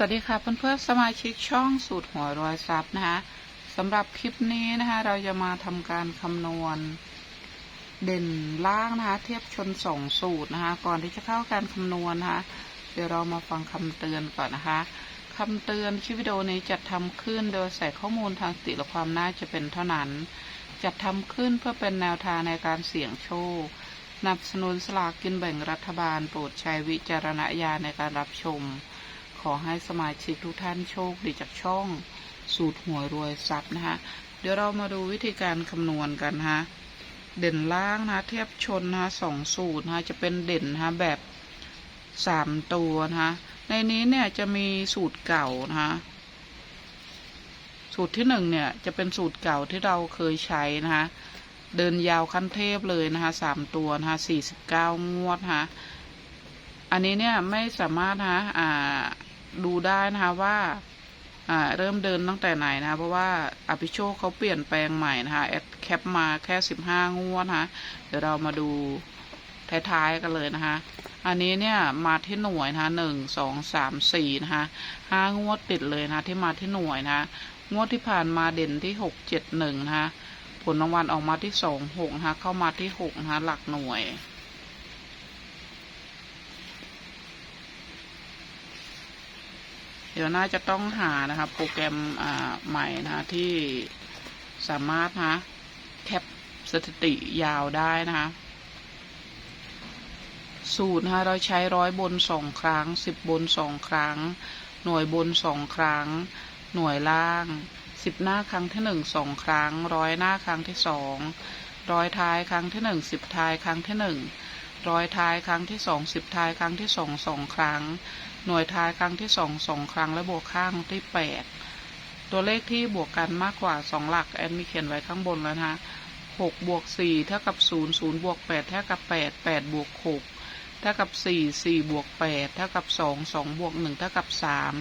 สวัสดีค่ะเพื่อนๆสมาชิกช่องสูตรหัวรอยซับนะคะสำหรับคลิปนี้นะคะเราจะมาทำการคำนวณ เด่นล่างนะคะ เทียบชนสองสูตรนะคะ ก่อนที่จะเข้าการคำนวณนะคะเดี๋ยวเรามาฟังคำเตือนก่อนนะคะคำเตือนคลิปวิดีโอนี้จัดทำขึ้นโดยใส่ข้อมูลทางสติและความน่าจะเป็นเท่านั้น จัดทำขึ้นเพื่อเป็นแนวทางในการเสี่ยงโชคนับสนุนสลากกินแบ่งรัฐบาลโปรดใช้วิจารณญาณในการรับชม ขอให้สมาชิกทุกท่านโชคดีจากช่องสูตรหวยรวยทรัพย์นะคะเดี๋ยวเรามาดูวิธีการคำนวณกันนะเด่นล่างนะเทียบชนนะสองสูตรนะจะเป็นเด่นนะแบบสามตัวนะในนี้เนี่ยจะมีสูตรเก่านะสูตรที่หนึ่งเนี่ยจะเป็นสูตรเก่าที่เราเคยใช้นะคะเดินยาวขั้นเทพเลยนะคะสามตัวนะคะสี่สิบเก้างวดนะอันนี้เนี่ยไม่สามารถนะอ่า ดูได้นะคะว่าเริ่มเดินตั้งแต่ไหนนะคะเพราะว่าอภิโชคเขาเปลี่ยนแปลงใหม่นะคะแอดแคปมาแค่สิบห้างวดนะคะเดี๋ยวเรามาดูท้ายๆกันเลยนะคะ อันนี้เนี่ยมาที่หน่วยนะคะหนึ่งสองสามสี่นะคะห้างวดติดเลยนะะที่มาที่หน่วยนะะงวดที่ผ่านมาเด่นที่หกเจ็ดหนึ่งนะคะผลรางวัลออกมาที่สองหกนะคะเข้ามาที่หกนะคะหลักหน่วย ดี๋ยวน่าจะต้องหานะคะโปรแกรมใหม่นะคะที่สามารถนะแคปสถิติยาวได้นะคะสูตรนะคะเราใช้ร้อยบนสองครั้งสิบบนสองครั้ง หน่วยบนสองครั้ง หน่วยล่างสิบหน้าครั้งที่หนึ่งสองครั้ง ร้อยหน้าครั้งที่สองร้อยท้ายครั้งที่หนึ่งสิบท้ายครั้งที่หนึ่ง ร้อยท้ายครั้งที่สองสิบท้ายครั้งที่สองสองครั้ง หน่วยท้ายครั้งที่สองสองครั้งและบวกข้างที่แปดตัวเลขที่บวกกันมากกว่าสองหลักแอนมีเขียนไว้ข้างบนแล้วนะหกบวกสี่เท่ากับศูนย์ศูนย์บวกแปดเท่ากับแปดแปดบวกหกเท่ากับสี่สี่บวกแปดเท่ากับสองสองบวกหนึ่งเท่ากับสาม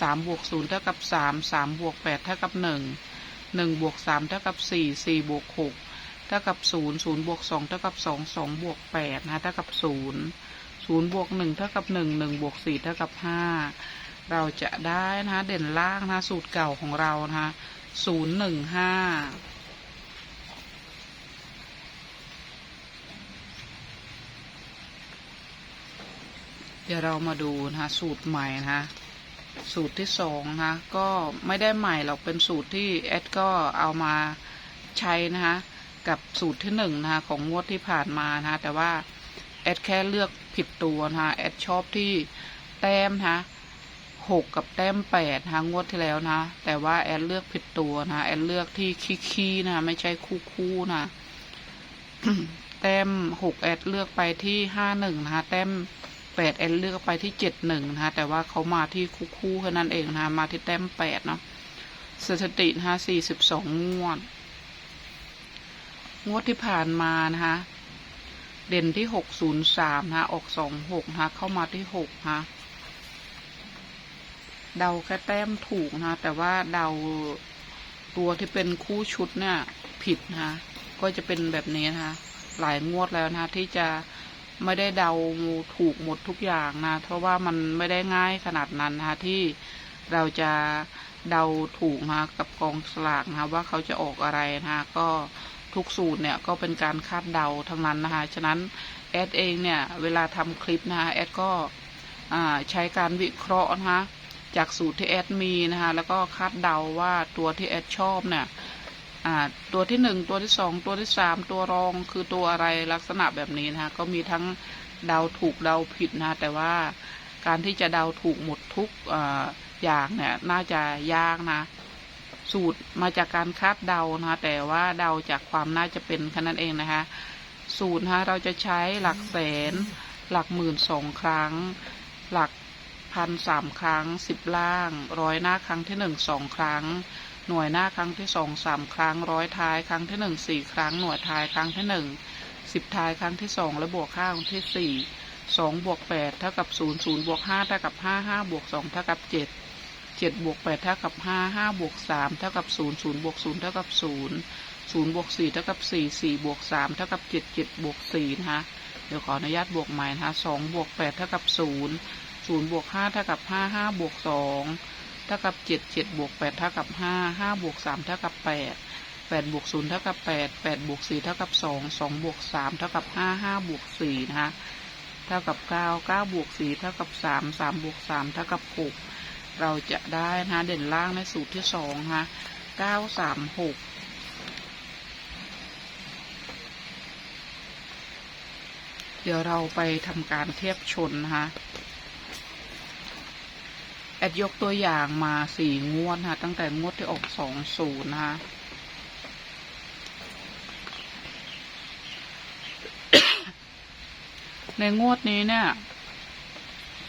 สามบวกศูนย์เท่ากับสามสามบวกแปดเท่ากับหนึ่งหนึ่งบวกสามเท่ากับสี่สี่บวกหก เท่ากับศูนย์ศูนย์บวกสองเท่ากับสองสองบวกแปดนะเท่ากับศูนย์ศูนย์บวกหนึ่งเท่ากับหนึ่งหนึ่งบวกสี่เท่ากับห้าเราจะได้นะคะเด่นล่างนะสูตรเก่าของเรานะคะศูนย์หนึ่งห้าเดี๋ยวเรามาดูนะคะสูตรใหม่นะคะสูตรที่สองนะคะก็ไม่ได้ใหม่หรอกเป็นสูตรที่แอดก็เอามาใช้นะคะ กับสูตรที่หนึ่งนะคะของงวดที่ผ่านมานะคะแต่ว่าแอดแค่เลือกผิดตัวนะคะแอดชอบที่แต้มนะคะหกกับแต้มแปดนะคะงวดที่แล้วนะ แต่ว่าแอดเลือกผิดตัวนะแอดเลือกที่คีคีนะไม่ใช่คู่คู่นะแต้มหกแอดเลือกไปที่ห้าหนึ่งนะคะแต้มแปดแอดเลือกไปที่เจ็ดหนึ่งนะคะแต่ว่าเขามาที่คู่คู่แค่นั้นเองนะมาที่แต้มแปดเนาะสถิตินะคะสี่สิบสองงวด งวดที่ผ่านมานะคะ เด่นที่หกศูนย์สามนะออกสองหกนะเข้ามาที่หกนะเดาแค่แต้มถูกนะ แต่ว่าเดาตัวที่เป็นคู่ชุดเนี่ย ผิดนะก็จะเป็นแบบนี้นะคะหลายงวดแล้วนะที่จะไม่ได้เดาถูกหมดทุกอย่างนะ เพราะว่ามันไม่ได้ง่ายขนาดนั้นนะคะที่เราจะเดาถูกนะกับกองสลากนะว่าเขาจะออกอะไรนะก็ ทุกสูตรเนี่ยก็เป็นการคาดเดาทั้งนั้นนะคะฉะนั้นแอดเองเนี่ยเวลาทำคลิปนะคะแอดก็ใช้การวิเคราะห์นะคะจากสูตรที่แอดมีนะคะแล้วก็คาดเดาว่าตัวที่แอดชอบเนี่ยตัวที่หนึ่งตัวที่สองตัวที่สามตัวรองคือตัวอะไรลักษณะแบบนี้นะคะก็มีทั้งเดาถูกเดาผิดนะแต่ว่าการที่จะเดาถูกหมดทุกออย่างเนี่ยน่าจะยากนะ สูตรมาจากการคาดเดานะคะแต่ว่าเดาจากความน่าจะเป็นแค่นั้นเองนะคะ สูตรนะคะเราจะใช้หลักแสน หลักหมื่นสองครั้ง หลักพันสามครั้งสิบล่าง ร้อยหน้าครั้งที่หนึ่งสองครั้ง หน่วยหน้าครั้งที่สองสามครั้ง ร้อยท้ายครั้งที่หนึ่งสี่ครั้ง หน่วยท้ายครั้งที่หนึ่งสิบท้ายครั้งที่สองและบวกข้างที่สี่สองบวกแปดเท่ากับศูนย์ศูนย์บวกห้าเท่ากับห้าห้าบวกสองเท่ากับเจ็ด เจ็ดบวกแปดเท่ากับห้าห้าบวกสามเท่ากับศูนย์ศูนย์บวกศูนย์เท่ากับศูนย์ศูนย์บวกสี่เท่ากับสี่สี่บวกสามเท่ากับเจ็ดเจ็ดบวกสี่นะคะเดี๋ยวขออนุญาตบวกใหม่นะคะสองบวกแปดเท่ากับศูนย์ศูนย์บวกห้าเท่ากับห้าห้าบวกสองเท่ากับเจ็ดเจ็ดบวกแปดเท่ากับห้าห้าบวกสามเท่ากับแปดแปดบวกศูนย์เท่ากับแปดแปดบวกสี่เท่ากับสองสองบวกสามเท่ากับห้าห้าบวกสี่นะคะ เท่ากับเก้าเก้าบวกสี่เท่ากับสามสามบวกสามเท่ากับหก เราจะได้นะคะเด่นล่างในสูตรที่สองนะคะเก้าสามหกเดี๋ยวเราไปทำการเทียบชนนะคะแอดยกตัวอย่างมาสี่งวดนะคะตั้งแต่งวดที่ออกสองศูนย์นะคะในงวดนี้เนี่ย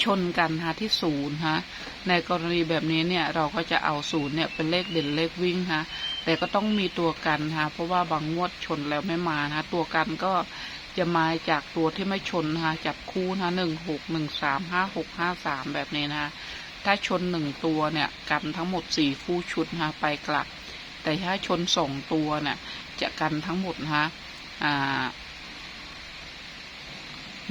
ชนกันฮะที่ศูนย์ฮะ ในกรณีแบบนี้เนี่ยเราก็จะเอาศูนย์เนี่ยเป็นเลขเด่นเลขวิ่งฮะแต่ก็ต้องมีตัวกันฮะเพราะว่าบางงวดชนแล้วไม่มานะตัวกันก็จะมาจากตัวที่ไม่ชนฮะจับคู่นะหนึ่งหกหนึ่งสามห้าหกห้าสามแบบนี้นะถ้าชนหนึ่งตัวเนี่ยกันทั้งหมดสี่คู่ชุดฮะไปกลับ แต่ถ้าชนสองตัวเนี่ยจะกันทั้งหมดนะฮะอ่า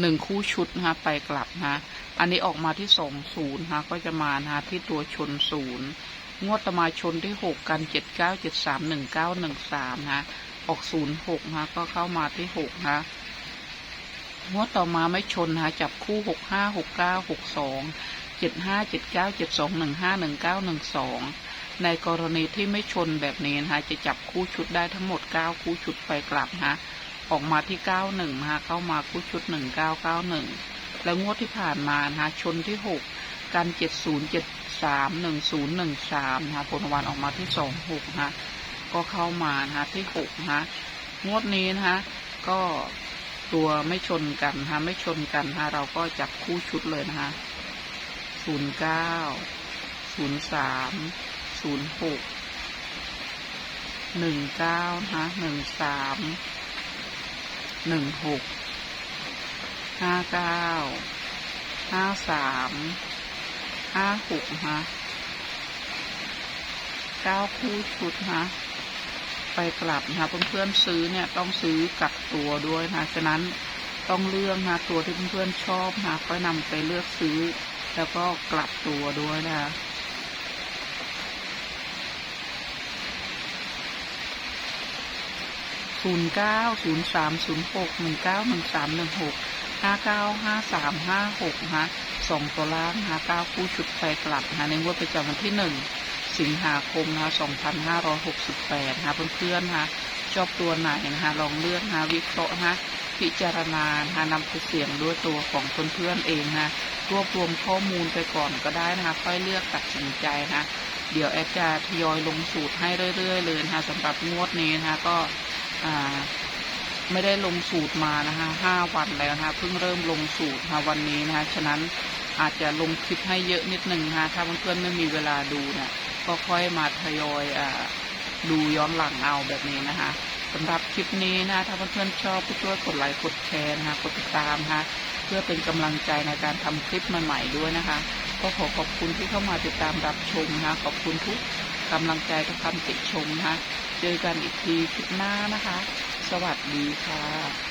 หนึ่งคู่ชุดนะคะไปกลับนะ อันนี้ออกมาที่สองศูนย์นะคะก็จะมานะที่ตัวชนศูนย์งวดต่อมาชนที่หกกันเจ็ดเก้าเจ็ดสามหนึ่งเก้าหนึ่งสามนะออกศูนย์หกนะคะก็เข้ามาที่หกนะคะงวดต่อมาไม่ชนนะคะจับคู่หกห้าหกเก้าหกสองเจ็ดห้าเจ็ดเก้าเจ็ดสองหนึ่งห้าหนึ่งเก้าหนึ่งสองในกรณีที่ไม่ชนแบบนี้นะคะจะจับคู่ชุดได้ทั้งหมดเก้าคู่ชุดไปกลับนะคะออกมาที่เก้าหนึ่งนะคะเข้ามาคู่ชุดหนึ่งเก้าเก้าหนึ่ง แล้วงวดที่ผ่านมานะคะชนที่หกกันเจ็ดศูนย์เจ็ดสามหนึ่งศูนย์หนึ่งสามนะคะผลรางวัลออกมาที่สองหกนะคะก็เข้ามานะคะที่หกนะคะงวดนี้นะคะก็ตัวไม่ชนกันนะไม่ชนกันนะเราก็จับคู่ชุดเลยนะคะ ศูนย์เก้า ศูนย์สาม ศูนย์หก หนึ่งเก้านะหนึ่งสาม หนึ่งหก ห้าเก้าห้าสามห้าหกฮะเก้าคู่ชุดฮะไปกลับนะคะเพื่อนๆซื้อเนี่ยต้องซื้อกับตัวด้วยนะฉะนั้นต้องเลือกนะตัวที่เพื่อนๆชอบนะก็นำไปเลือกซื้อ แล้วก็กลับตัวด้วยนะคะศูนย์เก้าศูนย์สามศูนย์หกหนึ่งเก้าหนึ่งสามหนึ่งหก ห้าเก้าห้าสามห้าหกฮะสองตัวล่างฮะเก้าคู่ชุดไปกลับฮะในงวดประจำวันที่หนึ่งสิงหาคมนะสองพันห้าร้อยหกสิบแปดฮะเพื่อนๆฮะชอบตัวไหนนะฮะลองเลือกฮะวิเคราะห์ฮะพิจารณาฮะนำไปเสี่ยงด้วยตัวของเพื่อนๆเองฮะรวบรวมข้อมูลไปก่อนก็ได้นะคะค่อยเลือกตัดสินใจฮะเดี๋ยวแอดจะทยอยลงสูตรให้เรื่อยๆเลยนะคะสำหรับงวดนี้นะคะก็อ่า ไม่ได้ลงสูตรมานะคะห้าวันแล้วนะคะเพิ่งเริ่มลงสูตรนะคะวันนี้นะคะฉะนั้นอาจจะลงคลิปให้เยอะนิดนึงนะคะถ้าเพื่อนๆไม่มีเวลาดูนะก็ค่อยมาทยอยอดูย้อนหลังเอาแบบนี้นะคะสำหรับคลิปนี้นะถ้าเพื่อนๆชอบก็ช่วยกดไลค์กดแชร์นะคะกดติดตามนะคะเพื่อเป็นกำลังใจในการทำคลิปใหม่ๆด้วยนะคะ ก็ขอขอบคุณที่เข้ามาติดตามรับชมนะคะขอบคุณทุกกำลังใจทุกคำติชมนะคะเจอกันอีกทีคลิปหน้านะคะ สวัสดีค่ะ